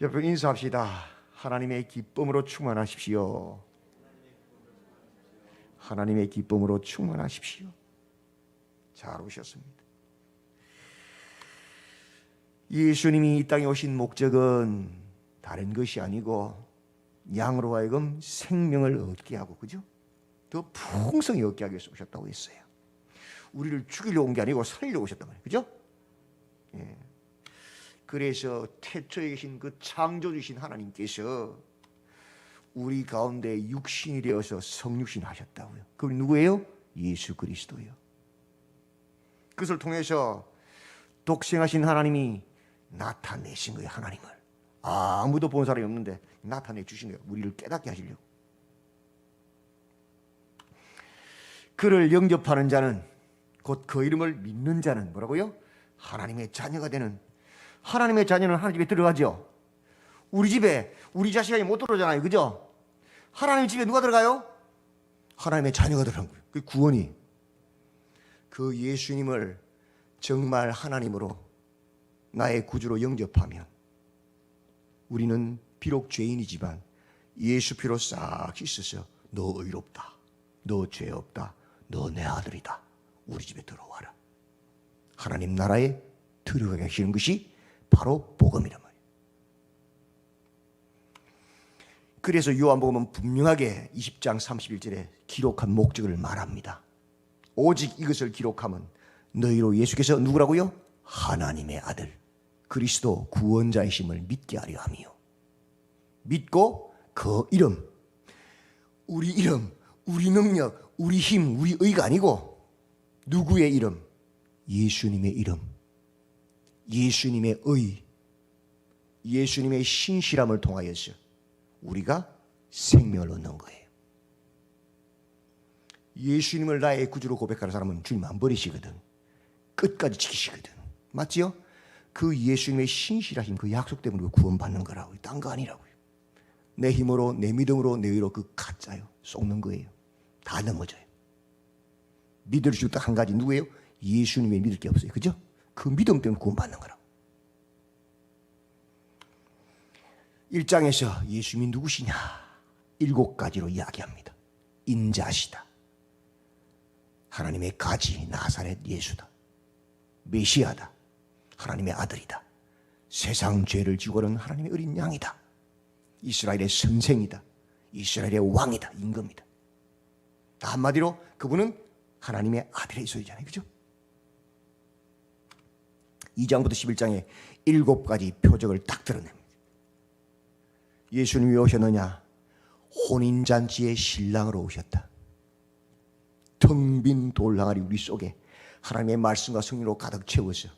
여러분 인사합시다. 하나님의 기쁨으로 충만하십시오. 하나님의 기쁨으로 충만하십시오. 잘 오셨습니다. 예수님이 이 땅에 오신 목적은 다른 것이 아니고 양으로 하여금 생명을 얻게 하고 그죠? 더 풍성히 얻게 하기 위해서 오셨다고 했어요. 우리를 죽이려 온 게 아니고 살리려 오셨단 말이에요. 그죠? 예. 그래서 태초에 계신 그 창조주신 하나님께서 우리 가운데 육신이 되어서 성육신 하셨다고요. 그분 누구예요? 예수 그리스도예요. 그것을 통해서 독생하신 하나님이 나타내신 거예요. 하나님을 아무도 본 사람이 없는데 나타내 주신 거예요. 우리를 깨닫게 하시려고. 그를 영접하는 자는 곧 그 이름을 믿는 자는 뭐라고요? 하나님의 자녀가 되는 하나님의 자녀는 하나님 집에 들어가죠. 우리 집에 우리 자식이 못 들어오잖아요. 그죠? 하나님 집에 누가 들어가요? 하나님의 자녀가 들어간 거예요. 그 구원이 그 예수님을 정말 하나님으로 나의 구주로 영접하면 우리는 비록 죄인이지만 예수 피로 싹 씻어서 너 의롭다. 너 죄 없다. 너 내 아들이다. 우리 집에 들어와라. 하나님 나라에 들어가게 하시는 것이 바로 복음이란 말이에요. 그래서 요한복음은 분명하게 20장 31절에 기록한 목적을 말합니다. 오직 이것을 기록하면 너희로 예수께서 누구라고요? 하나님의 아들 그리스도 구원자이심을 믿게 하려 함이요. 믿고 그 이름 우리 이름, 우리 능력, 우리 힘, 우리 의가 아니고 누구의 이름? 예수님의 이름. 예수님의 의. 예수님의 신실함을 통하여서 우리가 생명을 얻는 거예요. 예수님을 나의 구주로 고백하는 사람은 주님 안 버리시거든. 끝까지 지키시거든. 맞지요? 그 예수님의 신실하심, 그 약속 때문에 구원받는 거라고요. 딴 거 아니라고요. 내 힘으로, 내 믿음으로, 내 의로 그 가짜요. 속는 거예요. 다 넘어져요. 믿을 수딱한 가지 누구예요? 예수님의 믿을 게 없어요. 그죠? 그 믿음 때문에 구원받는 거라고. 1장에서 예수님이 누구시냐? 일곱 가지로 이야기합니다. 인자시다. 하나님의 가지 나사렛 예수다. 메시아다. 하나님의 아들이다. 세상 죄를 지고 는 하나님의 어린 양이다. 이스라엘의 선생이다. 이스라엘의 왕이다. 임금이다. 다 한마디로 그분은 하나님의 아들의 소유잖아요. 그죠? 2장부터 11장에 일곱 가지 표적을 딱 드러냅니다. 예수님이 오셨느냐? 혼인잔치의 신랑으로 오셨다. 텅 빈 돌랑아리 우리 속에 하나님의 말씀과 성령으로 가득 채워서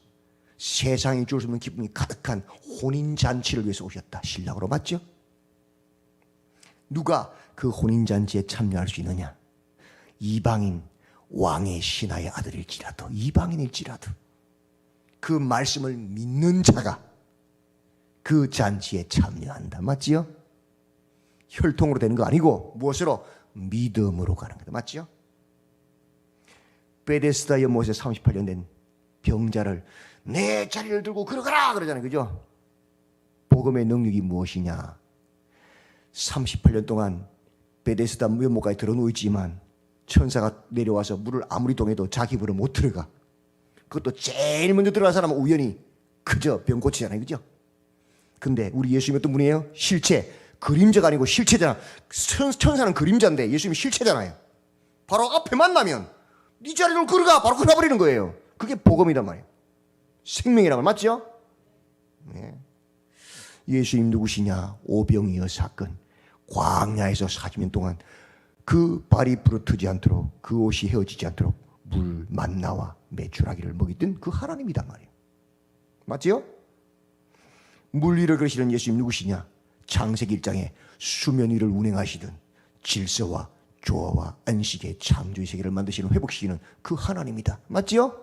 세상이 줄 수 없는 기쁨이 가득한 혼인잔치를 위해서 오셨다. 신랑으로 맞죠? 누가 그 혼인잔치에 참여할 수 있느냐? 이방인 왕의 신하의 아들일지라도 이방인일지라도 그 말씀을 믿는 자가 그 잔치에 참여한다. 맞지요? 혈통으로 되는 거 아니고 무엇으로? 믿음으로 가는 거다. 맞지요? 베데스다 연못에 38년 된 병자를 내 자리를 들고 걸어가라 그러잖아요. 그죠? 복음의 능력이 무엇이냐? 38년 동안 베데스다 연못까지 들어누워 있지만 천사가 내려와서 물을 아무리 동해도 자기 물을 못 들어가. 그것도 제일 먼저 들어간 사람은 우연히 그저 병 고치잖아요. 그죠? 근데 우리 예수님이 어떤 분이에요? 실체. 그림자가 아니고 실체잖아. 천, 천사는 그림자인데 예수님이 실체잖아요. 바로 앞에 만나면 네 자리로 걸어가. 바로 걸어버리는 거예요. 그게 복음이란 말이에요. 생명이란 말 맞죠? 네. 예수님 누구시냐? 오병이어 사건. 광야에서 40년 동안 그 발이 부러뜨지 않도록 그 옷이 헤어지지 않도록 물 만나와 메추라기를 먹이던 그 하나님이단 말이에요. 맞지요? 물 위를 그리시는 예수님 누구시냐? 창세기 1장에 수면 위를 운행하시던 질서와 조화와 안식의 창조의 세계를 만드시는 회복시키는 그 하나님이다. 맞지요?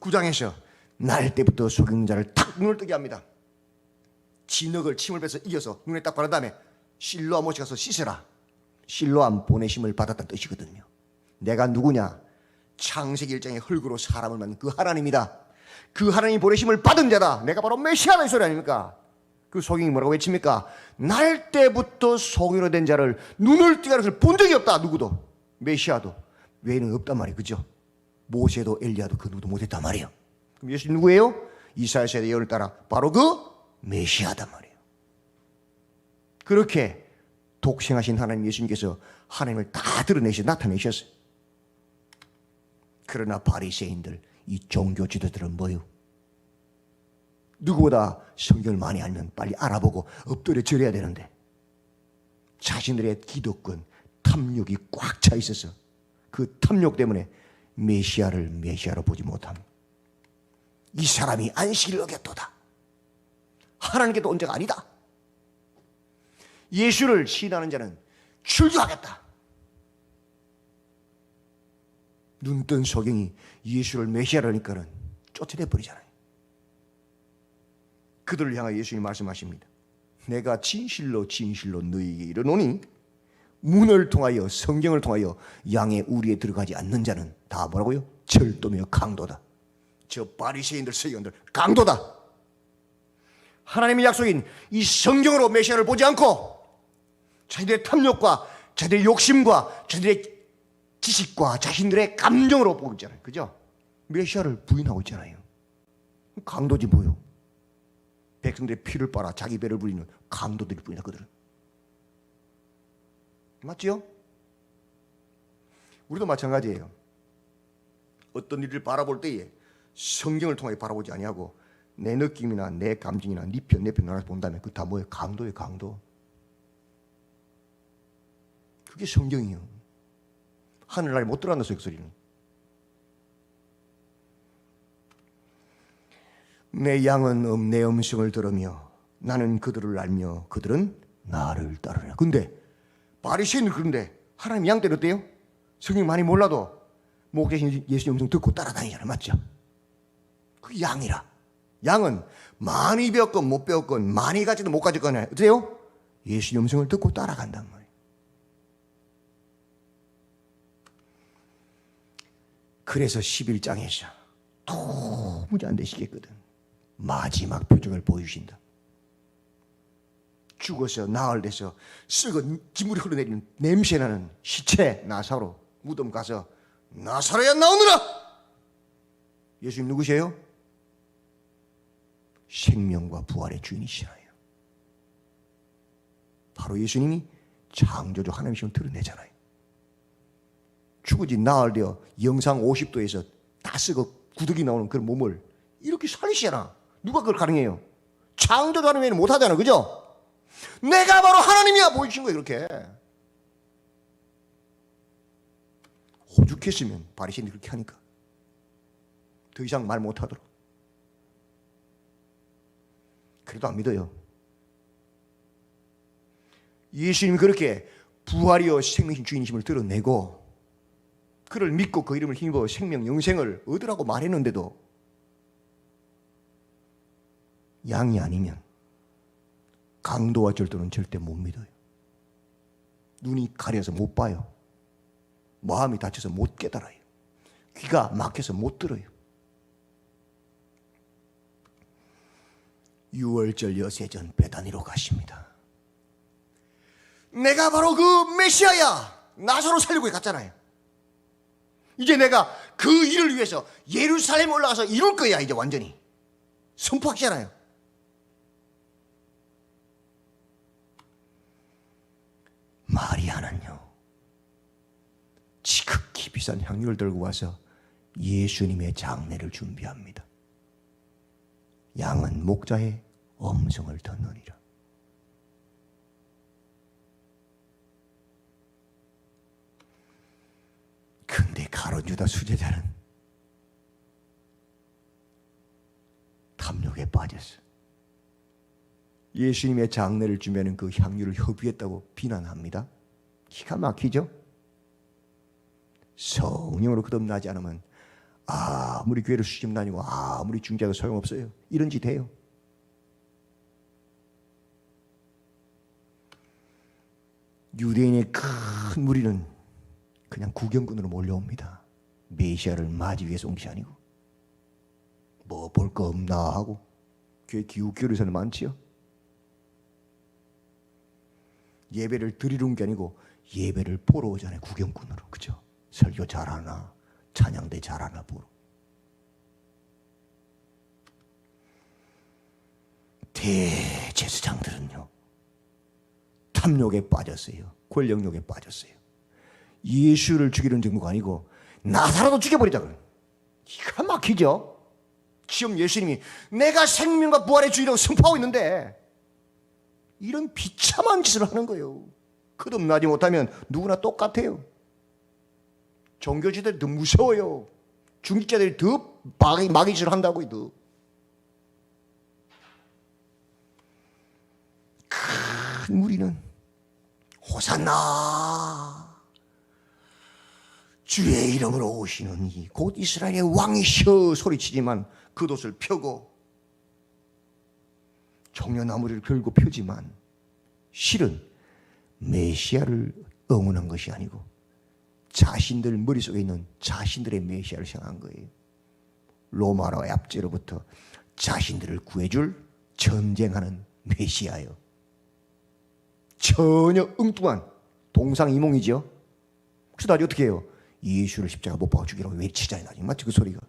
9장에서 날 때부터 속임자를 탁 눈을 뜨게 합니다. 진흙을 침을 빼서 이어서 눈에 딱 바른 다음에 실로암 못이 가서 씻으라. 실로암 보내심을 받았다는 뜻이거든요. 내가 누구냐? 창세기 1장의 흙으로 사람을 만든 그 하나님이다. 그 하나님 보내심을 받은 자다. 내가 바로 메시아다 이 소리 아닙니까? 그 소경이 뭐라고 외칩니까? 날 때부터 소경으로 된 자를 눈을 띄가는 것을 본 적이 없다. 누구도 메시아도 외에는 없단 말이에요. 그죠? 모세도 엘리야도 그 누구도 못했단 말이에요. 그럼 예수님 누구예요? 이사야 세대 예언을 따라 바로 그 메시아단 말이에요. 그렇게 독생하신 하나님 예수님께서 하나님을 다 드러내셔 나타내셨어요. 그러나 바리새인들 이 종교 지도들은 뭐요? 누구보다 성경을 많이 알면 빨리 알아보고 엎드려 절해야 되는데 자신들의 기득권, 탐욕이 꽉 차 있어서 그 탐욕 때문에 메시아를 메시아로 보지 못함. 이 사람이 안식을 어겼도다. 하나님께도 온 자가 아니다. 예수를 신하는 자는 출교하겠다. 눈뜬 소경이 예수를 메시아라니까는 쫓아내 버리잖아요. 그들을 향하여 예수님이 말씀하십니다. 내가 진실로 진실로 너희에게 이르노니 문을 통하여 성경을 통하여 양의 우리에 들어가지 않는 자는 다 뭐라고요? 절도며 강도다. 저 바리새인들 서기관들 강도다. 하나님의 약속인 이 성경으로 메시아를 보지 않고 자기들의 탐욕과 자기들의 욕심과 자기들의 지식과 자신들의 감정으로 보고 있잖아요. 그죠? 메시아를 부인하고 있잖아요. 강도지 뭐요? 백성들의 피를 빨아 자기 배를 부리는 강도들이 뿐이다 그들은. 맞지요? 우리도 마찬가지예요. 어떤 일을 바라볼 때에 성경을 통해 바라보지 아니하고 내 느낌이나 내 감정이나 네 편, 내편 나눠서 본다면 그 다 뭐예요? 강도예요, 강도. 그게 성경이에요. 하늘나라에 못 들어간다 그 소리는. 내 양은 음, 내 음성을 들으며 나는 그들을 알며 그들은 나를 따르라. 근데 바리새인은 그런데 하나님 양 때렸대요. 성경 많이 몰라도 목대신 예수 음성 듣고 따라다니잖아요. 맞죠? 그 양이라. 양은 많이 배웠건 못 배웠건 많이 가지도 못 가졌건 어때요? 예수 음성을 듣고 따라간단 말이에요. 그래서 11장에서 도무지 안 되시겠거든. 마지막 표정을 보여주신다. 죽어서 나흘 돼서 썩은 기물이 흘러내리는 냄새나는 시체 나사로 무덤 가서 나사로야 나오느라 예수님 누구세요? 생명과 부활의 주인이시라요. 바로 예수님이 창조주 하나님이심을 드러내잖아요. 죽어진 나흘 되어 영상 50도에서 다 썩어 구덕이 나오는 그런 몸을 이렇게 살리시잖아. 누가 그걸 가능해요? 창조주 하나님은 못하잖아. 그죠? 내가 바로 하나님이야 보이신 거예요 이렇게 오죽했으면 바리새인이 그렇게 하니까 더 이상 말 못하도록 그래도 안 믿어요 예수님이 그렇게 부활이여 생명신 주인이심을 드러내고 그를 믿고 그 이름을 힘입어 생명 영생을 얻으라고 말했는데도 양이 아니면 강도와 절도는 절대 못 믿어요. 눈이 가려서 못 봐요. 마음이 다쳐서 못 깨달아요. 귀가 막혀서 못 들어요. 6월절 여세전 배단위로 가십니다. 내가 바로 그 메시아야. 나사로 살리고 갔잖아요. 이제 내가 그 일을 위해서 예루살렘 올라가서 이룰 거야, 이제 완전히. 선포하잖아요. 마리아는요, 지극히 비싼 향유를 들고 와서 예수님의 장례를 준비합니다. 양은 목자의 엄성을 듣느니라. 근데 가론 유다 수제자는 탐욕에 빠졌어. 예수님의 장례를 주면 그 향유를 협의했다고 비난합니다. 기가 막히죠? 성령으로 거듭나지 않으면 아무리 교회를 수집 다니고 아무리 중재도 소용없어요. 이런 짓 해요. 유대인의 큰 무리는 그냥 구경꾼으로 몰려옵니다. 메시아를 맞이 위해서 온 것이 아니고 뭐 볼 거 없나 하고 교회 기웃교류서는 많지요. 예배를 드리는 게 아니고 예배를 보러 오잖아요. 구경꾼으로. 그죠? 설교 잘하나, 찬양대 잘하나 보러. 대제사장들은요. 탐욕에 빠졌어요. 권력욕에 빠졌어요. 예수를 죽이는 정도가 아니고 나사로도 죽여버리자 그래. 기가 막히죠. 지금 예수님이 내가 생명과 부활의 주인이라고 선포하고 있는데 이런 비참한 짓을 하는 거예요. 거듭나지 못하면 누구나 똑같아요. 종교지들이 더 무서워요. 중직자들이 더 마귀, 마귀짓을 한다고 더. 큰 무리는 호산나 주의 이름으로 오시는 이 곧 이스라엘의 왕이셔 소리치지만 겉옷을 펴고 종려나무를 걸고 펴지만 실은 메시아를 응원한 것이 아니고 자신들 머릿속에 있는 자신들의 메시아를 생각한 거예요. 로마로 압제로부터 자신들을 구해줄 전쟁하는 메시아요. 전혀 엉뚱한 동상이몽이죠. 그래서 나중에 어떻게 해요? 예수를 십자가 못 박아 죽이라고. 나중에 맞죠? 그 소리가.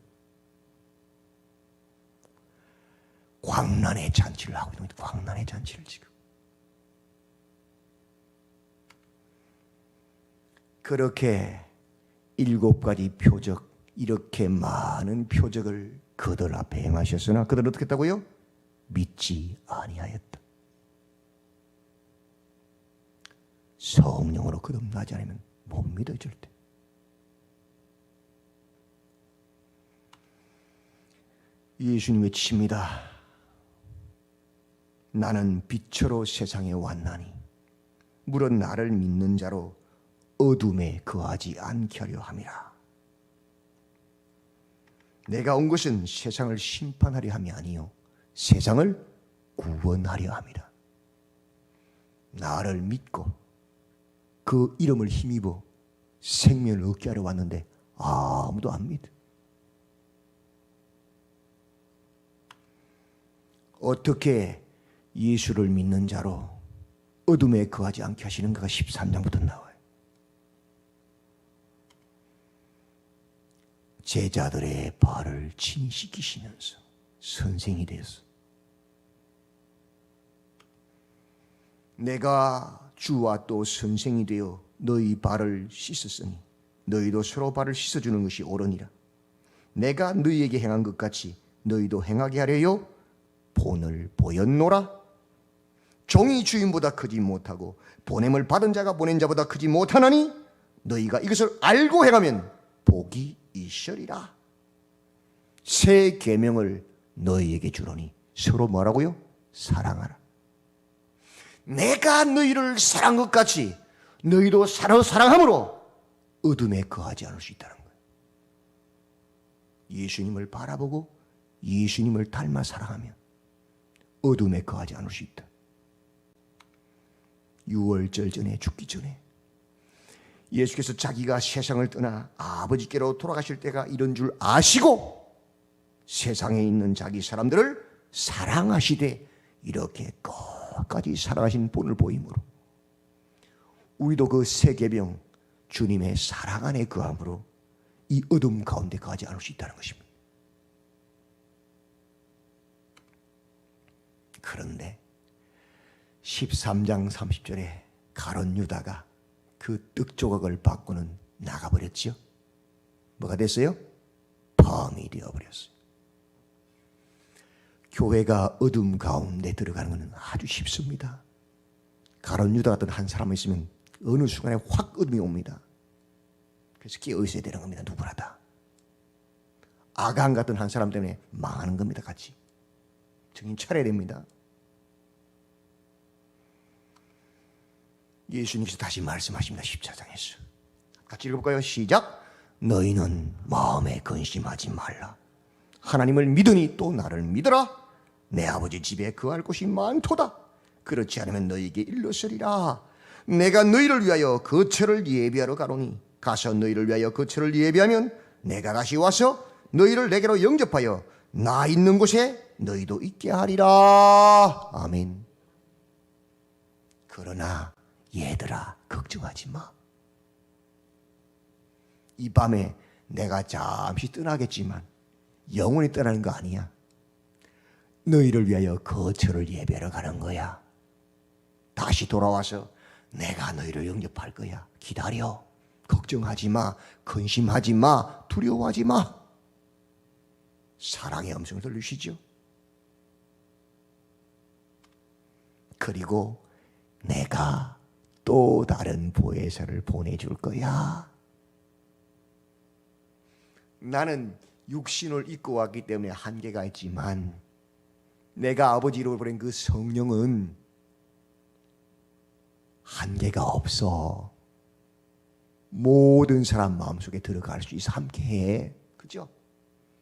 광란의 잔치를 하고 있는. 광란의 잔치를 지금. 그렇게 일곱 가지 표적, 이렇게 많은 표적을 그들 앞에 행하셨으나 그들은 어떻게 했다고요? 믿지 아니하였다. 성령으로 거듭나지 않으면 못 믿어 절대. 예수님 외치십니다. 나는 빛으로 세상에 왔나니 물은 나를 믿는 자로 어둠에 거하지 않게 하려 함이라. 내가 온 것은 세상을 심판하려 함이 아니요 세상을 구원하려 함이라. 나를 믿고 그 이름을 힘입어 생명을 얻게 하려 왔는데 아무도 안 믿어. 어떻게 예수를 믿는 자로 어둠에 거하지 않게 하시는가가 13장부터 나와요. 제자들의 발을 진시키시면서 선생이 되어서 내가 주와 또 선생이 되어 너희 발을 씻었으니 너희도 서로 발을 씻어주는 것이 옳으니라. 내가 너희에게 행한 것 같이 너희도 행하게 하려요. 본을 보였노라. 종이 주인보다 크지 못하고 보냄을 받은 자가 보낸 자보다 크지 못하나니 너희가 이것을 알고 행하면 복이 있으리라. 새 계명을 너희에게 주노니 서로 뭐라고요? 사랑하라. 내가 너희를 사랑한 것 같이 너희도 사랑함으로 어둠에 거하지 않을 수 있다는 거예요. 예수님을 바라보고 예수님을 닮아 사랑하면 어둠에 거하지 않을 수 있다. 6월절 전에 죽기 전에 예수께서 자기가 세상을 떠나 아버지께로 돌아가실 때가 이런 줄 아시고 세상에 있는 자기 사람들을 사랑하시되 이렇게 끝까지 사랑하신 본을 보이므로 우리도 그 세계병 주님의 사랑 안에 거함으로 이 어둠 가운데 거하지 않을 수 있다는 것입니다. 그런데 13장 30절에 가론 유다가 그 떡 조각을 받고는 나가버렸죠. 뭐가 됐어요? 범이 되어버렸어요. 교회가 어둠 가운데 들어가는 것은 아주 쉽습니다. 가론 유다 같은 한 사람이 있으면 어느 순간에 확 어둠이 옵니다. 그래서 깨어 있어야 되는 겁니다. 누구나 다. 아간 같은 한 사람 때문에 망하는 겁니다. 같이. 정신 차려야 됩니다. 예수님께서 다시 말씀하십니다. 14장에서. 같이 읽어볼까요? 시작. 너희는 마음에 근심하지 말라. 하나님을 믿으니 또 나를 믿어라. 내 아버지 집에 거할 곳이 많도다. 그렇지 않으면 너희에게 일렀으리라. 내가 너희를 위하여 거처를 예비하러 가노니 가서 너희를 위하여 거처를 예비하면 내가 다시 와서 너희를 내게로 영접하여 나 있는 곳에 너희도 있게 하리라. 아멘. 그러나 얘들아 걱정하지 마. 이 밤에 내가 잠시 떠나겠지만 영원히 떠나는 거 아니야. 너희를 위하여 거처를 예배하러 가는 거야. 다시 돌아와서 내가 너희를 영접할 거야. 기다려. 걱정하지 마. 근심하지 마. 두려워하지 마. 사랑의 음성을 들으시죠. 그리고 내가 또 다른 보혜사를 보내줄 거야. 나는 육신을 입고 왔기 때문에 한계가 있지만 내가 아버지로 보낸 그 성령은 한계가 없어. 모든 사람 마음속에 들어갈 수 있어 함께 해. 그죠?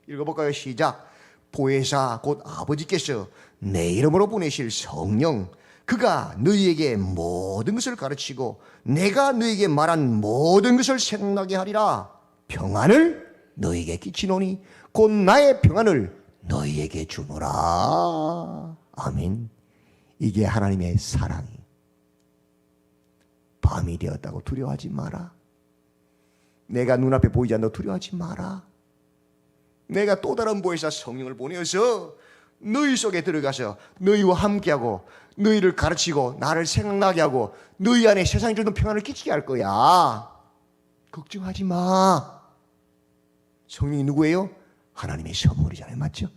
읽어볼까요? 시작. 보혜사 곧 아버지께서 내 이름으로 보내실 성령 그가 너희에게 모든 것을 가르치고 내가 너희에게 말한 모든 것을 생각나게 하리라. 평안을 너희에게 끼치노니 곧 나의 평안을 너희에게 주노라. 아멘. 이게 하나님의 사랑이. 밤이 되었다고 두려워하지 마라. 내가 눈앞에 보이지 않는다고 두려워하지 마라. 내가 또 다른 보혜사 성령을 보내어서 너희 속에 들어가서 너희와 함께하고 너희를 가르치고 나를 생각나게 하고 너희 안에 세상에 주는 평안을 끼치게 할 거야. 걱정하지 마. 성령이 누구예요? 하나님의 선물이잖아요. 맞죠?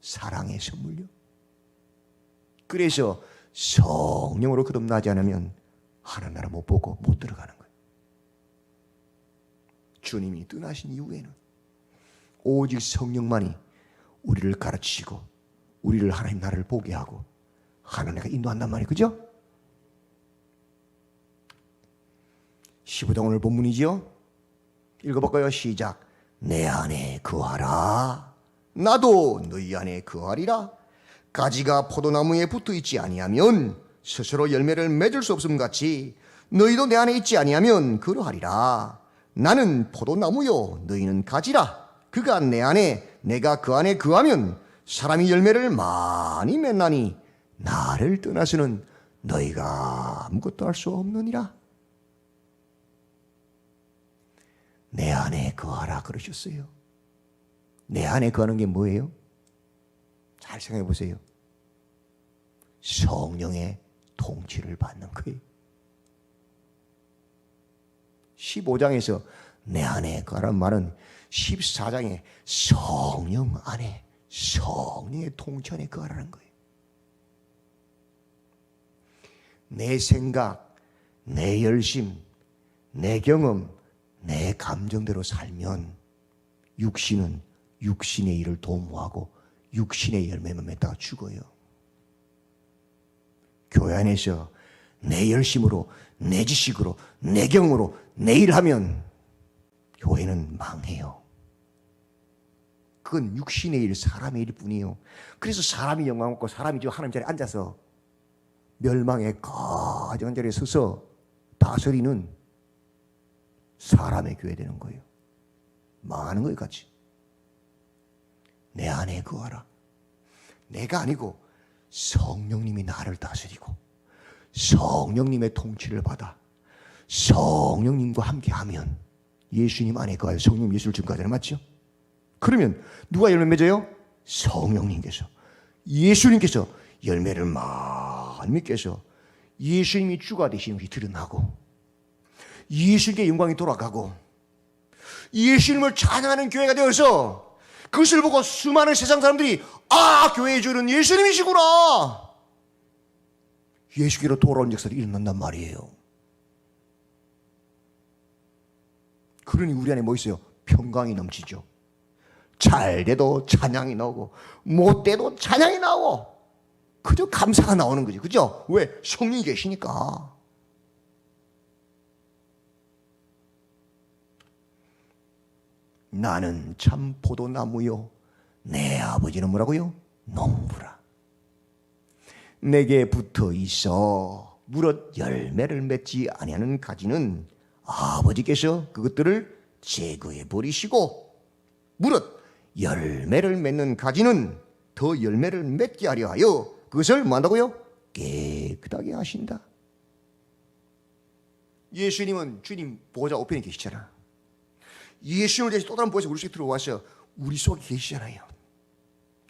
사랑의 선물요. 그래서 성령으로 거듭나지 않으면 하나님 나라 못 보고 못 들어가는 거예요. 주님이 떠나신 이후에는 오직 성령만이 우리를 가르치고 우리를 하나님 나라를 보게 하고 하나님과 인도한단 말이에요. 그죠? 15장 오늘 본문이지요? 읽어볼까요? 시작. 내 안에 거하라. 나도 너희 안에 거하리라. 가지가 포도나무에 붙어 있지 아니하면 스스로 열매를 맺을 수 없음 같이 너희도 내 안에 있지 아니하면 그러하리라. 나는 포도나무요 너희는 가지라. 그가 내 안에 내가 그 안에 거하면 사람이 열매를 많이 맺나니 나를 떠나서는 너희가 아무것도 할 수 없느니라. 내 안에 거하라 그러셨어요. 내 안에 거하는 게 뭐예요? 잘 생각해 보세요. 성령의 통치를 받는 거예요. 15장에서 내 안에 거하란 말은 14장에 성령 안에 성령의 통치 안에 거하라는 거예요. 내 생각, 내 열심, 내 경험, 내 감정대로 살면 육신은 육신의 일을 도모하고 육신의 열매만 맺다가 죽어요. 교회 안에서 내 열심으로, 내 지식으로, 내 경으로 내 일하면 교회는 망해요. 그건 육신의 일, 사람의 일뿐이에요. 그래서 사람이 영광 없고 사람이 저 하나님 자리에 앉아서 멸망의 가정 자리에 서서 다스리는 사람의 교회 되는 거예요. 망하는 거예요, 같이. 내 안에 거하라. 내가 아니고 성령님이 나를 다스리고 성령님의 통치를 받아 성령님과 함께하면 예수님 안에 거하여 성령 예수를 증거하잖아요. 맞죠? 그러면 누가 열매 맺어요? 성령님께서 예수님께서 열매를 맺게서 예수님이 주가 되시는 것이 드러나고 예수님께 영광이 돌아가고 예수님을 찬양하는 교회가 되어서 그것을 보고 수많은 세상 사람들이 아 교회의 주는 예수님이시구나. 예수께로 돌아온 역사를 일어난단 말이에요. 그러니 우리 안에 뭐 있어요? 평강이 넘치죠. 잘 돼도 찬양이 나오고 못 돼도 찬양이 나오고 그저 감사가 나오는 거지 그죠? 왜? 성령이 계시니까 나는 참 포도나무요. 내 아버지는 뭐라고요? 농부라. 내게 붙어 있어 무릇 열매를 맺지 아니하는 가지는 아버지께서 그것들을 제거해 버리시고 무릇 열매를 맺는 가지는 더 열매를 맺게 하려 하여 그것을 뭐한다고요? 깨끗하게 하신다. 예수님은 주님 보호자 우편에 계시잖아. 예수님을 대해서 또 다른 보호자 우리 속에 들어와서 우리 속에 계시잖아요.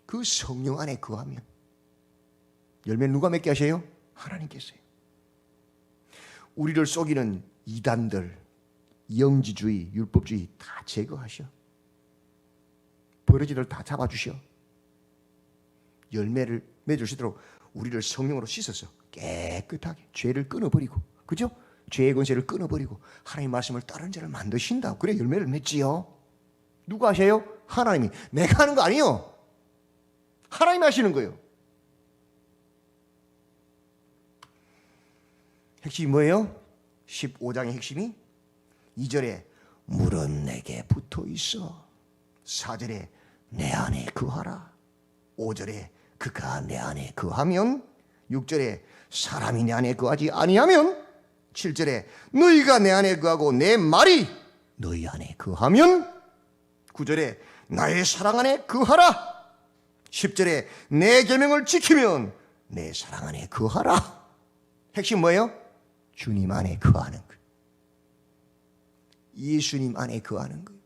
그 성령 안에 거하면 열매 누가 맺게 하세요? 하나님께서요. 우리를 속이는 이단들, 영지주의, 율법주의 다 제거하셔. 버러지들 다 잡아주셔. 열매를 맺으시도록 우리를 성령으로 씻어서 깨끗하게 죄를 끊어버리고, 그죠? 죄의 권세를 끊어버리고 하나님 말씀을 따른 자를 만드신다. 그래 열매를 맺지요. 누가 하셔요? 하나님이. 내가 하는 거 아니요. 하나님이 하시는 거예요. 핵심이 뭐예요? 15장의 핵심이 2절에 물은 내게 붙어 있어. 4절에 내 안에 거하라. 5절에 그가 내 안에 거하면 6절에 사람이 내 안에 거하지 아니하면 7절에 너희가 내 안에 거하고 내 말이 너희 안에 거하면 9절에 나의 사랑 안에 거하라. 10절에 내 계명을 지키면 내 사랑 안에 거하라. 핵심 뭐예요? 주님 안에 거하는 거. 예수님 안에 거하는 거예요.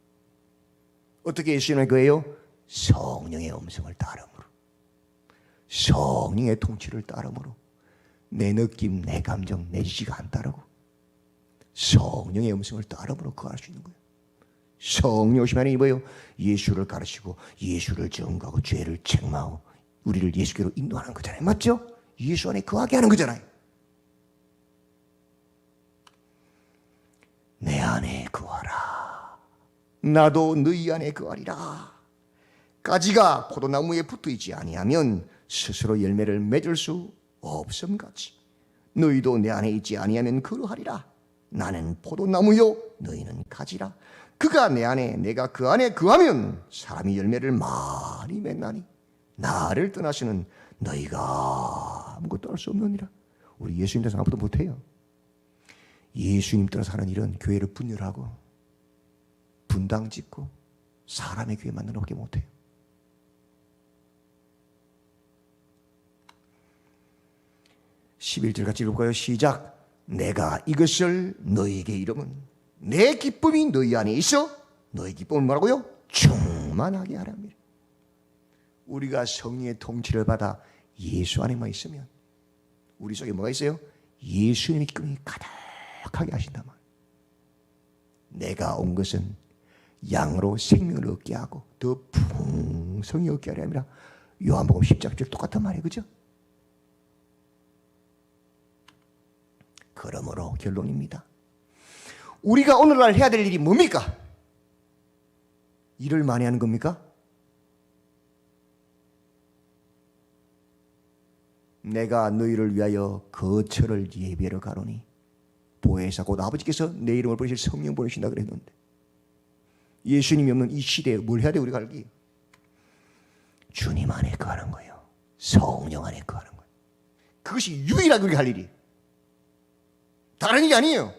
어떻게 예수님을 거해요? 성령의 음성을 따름으로. 성령의 통치를 따름으로. 내 느낌, 내 감정, 내 지시가 안 따르고 성령의 음성을 따름으로 거할 수 있는 거예요. 성령 오시면 뭐예요? 예수를 가르치고 예수를 증거하고 죄를 책망하고 우리를 예수께로 인도하는 거잖아요. 맞죠? 예수 안에 거하게 하는 거잖아요. 내 안에 거하라. 나도 너희 안에 거하리라. 가지가 포도나무에 붙어 있지 아니하면 스스로 열매를 맺을 수 없음같이 너희도 내 안에 있지 아니하면 그러하리라. 나는 포도나무요 너희는 가지라. 그가 내 안에 내가 그 안에 거하면 사람이 열매를 많이 맺나니 나를 떠나시는 너희가 아무것도 할 수 없느니라. 우리 예수님 떠나서 아무것도 못해요. 예수님 떠나서 하는 일은 교회를 분열하고 분당 짓고 사람의 교회 만드는 것밖에 못해요. (11절) 같이 읽어볼까요? 시작 내가 이것을 너희에게 이름은 내 기쁨이 너희 안에 있어 너희 기쁨을 뭐라고요? 충만하게 하랍니다 우리가 성령의 통치를 받아 예수 안에만 있으면 우리 속에 뭐가 있어요? 예수님의 기쁨이 가득하게 하신단 말이에요 내가 온 것은 양으로 생명을 얻게 하고 더 풍성히 얻게 하려 함이라 요한복음 10장 똑같은 말이에요 그죠? 그러므로 결론입니다 우리가 오늘날 해야 될 일이 뭡니까? 일을 많이 하는 겁니까? 내가 너희를 위하여 거처를 예비하러 가노니 보혜사 곧 아버지께서 내 이름을 부르실 성령 보내신다 그랬는데 예수님이 없는 이 시대에 뭘 해야 돼 우리가 알기? 주님 안에 거하는 거예요. 성령 안에 거하는 거예요. 그것이 유일하게 우리가 할 일이. 다른 일이 아니에요.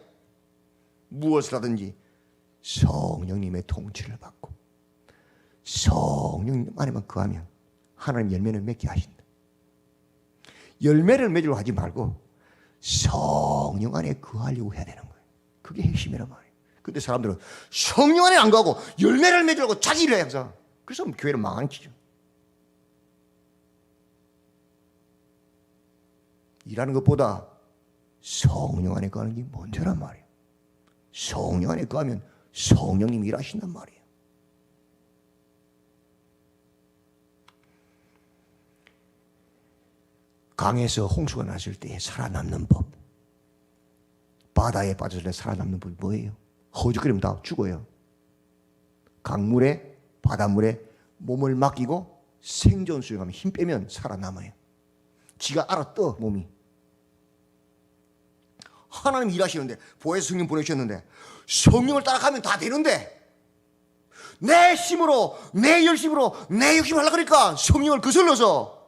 무엇을 하든지 성령님의 통치를 받고 성령님 안에만 거하면 하나님 열매를 맺게 하신다. 열매를 맺으려고 하지 말고 성령 안에 거하려고 해야 되는 거예요. 그게 핵심이란 말이에요. 근데 사람들은 성령 안에 안 가고 열매를 맺으려고 자기 일을 해 항상. 그래서 교회를 망하는 거죠. 일하는 것보다 성령 안에 거하는 게 먼저란 말이에요. 성령 안에 거하면 성령님이 일하신단 말이에요. 강에서 홍수가 났을 때 살아남는 법. 바다에 빠졌을 때 살아남는 법이 뭐예요? 허우적거리면 다 죽어요. 강물에 바닷물에 몸을 맡기고 생존 수행하면 힘 빼면 살아남아요. 지가 알아 떠 몸이. 하나님 일하시는데 보혜사 성령 보내주셨는데 성령을 따라가면 다 되는데 내 힘으로 내 열심으로 내 욕심을 하려고 그러니까 성령을 거슬러서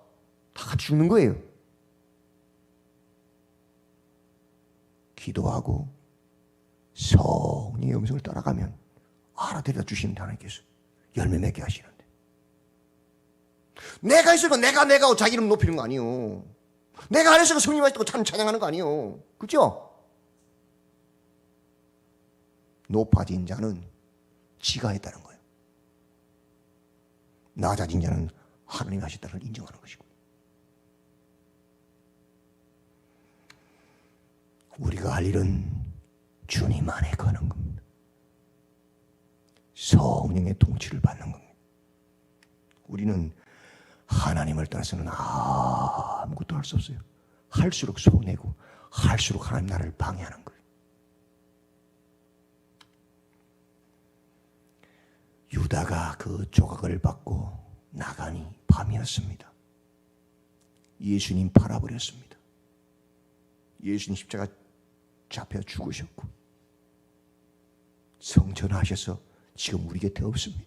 다 같이 죽는 거예요. 기도하고 성령의 음성을 따라가면 알아들여 주시는 하나님께서 열매 맺게 하시는데 내가 있으니까 내가 내가 자기 이름 높이는 거 아니요 내가 안 했으니까 성령 하시고 참 찬양하는 거 아니요 그죠? 높아진 자는 지가 했다는 거예요. 낮아진 자는 하나님이 하셨다는 걸 인정하는 것이고. 우리가 할 일은 주님 안에 거는 겁니다. 성령의 통치를 받는 겁니다. 우리는 하나님을 떠나서는 아무것도 할 수 없어요. 할수록 손해고 할수록 하나님 나를 방해하는 거예요. 유다가 그 조각을 받고 나가니 밤이었습니다. 예수님 팔아버렸습니다. 예수님 십자가 잡혀 죽으셨고 성전하셔서 지금 우리 곁에 없습니다.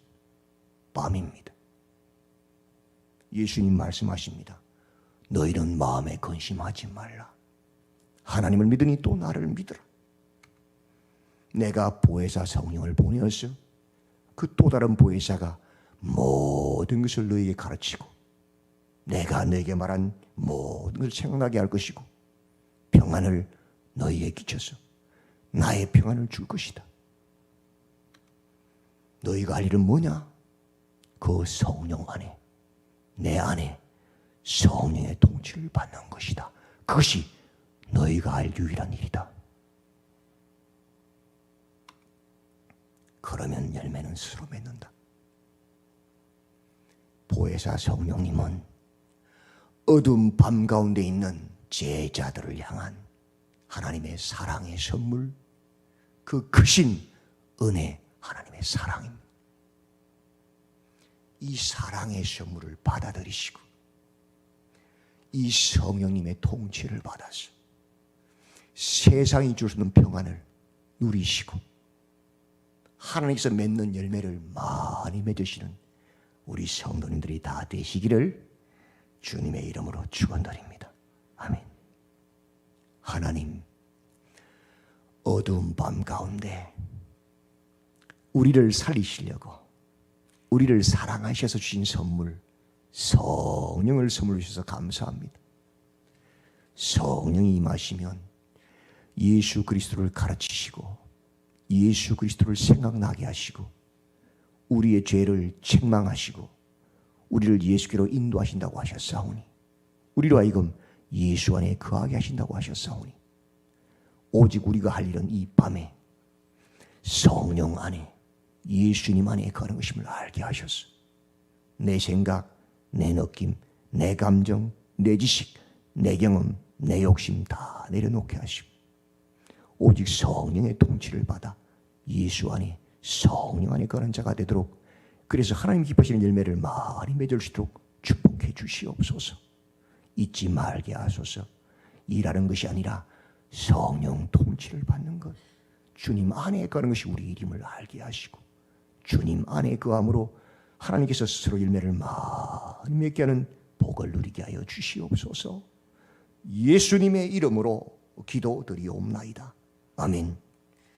밤입니다. 예수님 말씀하십니다. 너희는 마음에 근심하지 말라. 하나님을 믿으니 또 나를 믿으라. 내가 보혜사 성령을 보내었어. 그 또 다른 보혜사가 모든 것을 너희에게 가르치고 내가 너에게 말한 모든 것을 생각나게 할 것이고 평안을 너희에게 끼쳐서 나의 평안을 줄 것이다. 너희가 할 일은 뭐냐? 그 성령 안에 내 안에 성령의 통치를 받는 것이다. 그것이 너희가 할 유일한 일이다. 그러면 열매는 스스로 맺는다. 보혜사 성령님은 어두운 밤 가운데 있는 제자들을 향한 하나님의 사랑의 선물, 그 크신 은혜, 하나님의 사랑입니다. 이 사랑의 선물을 받아들이시고 이 성령님의 통치를 받아서 세상이 줄 수 없는 평안을 누리시고 하나님께서 맺는 열매를 많이 맺으시는 우리 성도님들이 다 되시기를 주님의 이름으로 축원드립니다. 아멘. 하나님 어두운 밤 가운데 우리를 살리시려고 우리를 사랑하셔서 주신 선물 성령을 선물로 주셔서 감사합니다. 성령이 임하시면 예수 그리스도를 가르치시고 예수 그리스도를 생각나게 하시고 우리의 죄를 책망하시고 우리를 예수께로 인도하신다고 하셨사오니 우리로 하여금 예수 안에 거하게 하신다고 하셨사오니 오직 우리가 할 일은 이 밤에 성령 안에 예수님 안에 거하는 것임을 알게 하셨어. 내 생각, 내 느낌, 내 감정, 내 지식, 내 경험, 내 욕심 다 내려놓게 하시고 오직 성령의 통치를 받아 예수 안에 성령 안에 거하는 자가 되도록 그래서 하나님 기뻐하시는 열매를 많이 맺을 수 있도록 축복해 주시옵소서. 잊지 말게 하소서. 일하는 것이 아니라 성령 통치를 받는 것. 주님 안에 거하는 것이 우리 이름을 알게 하시고 주님 안에 거함으로 하나님께서 스스로 열매를 많이 맺게 하는 복을 누리게 하여 주시옵소서. 예수님의 이름으로 기도드리옵나이다. 아멘.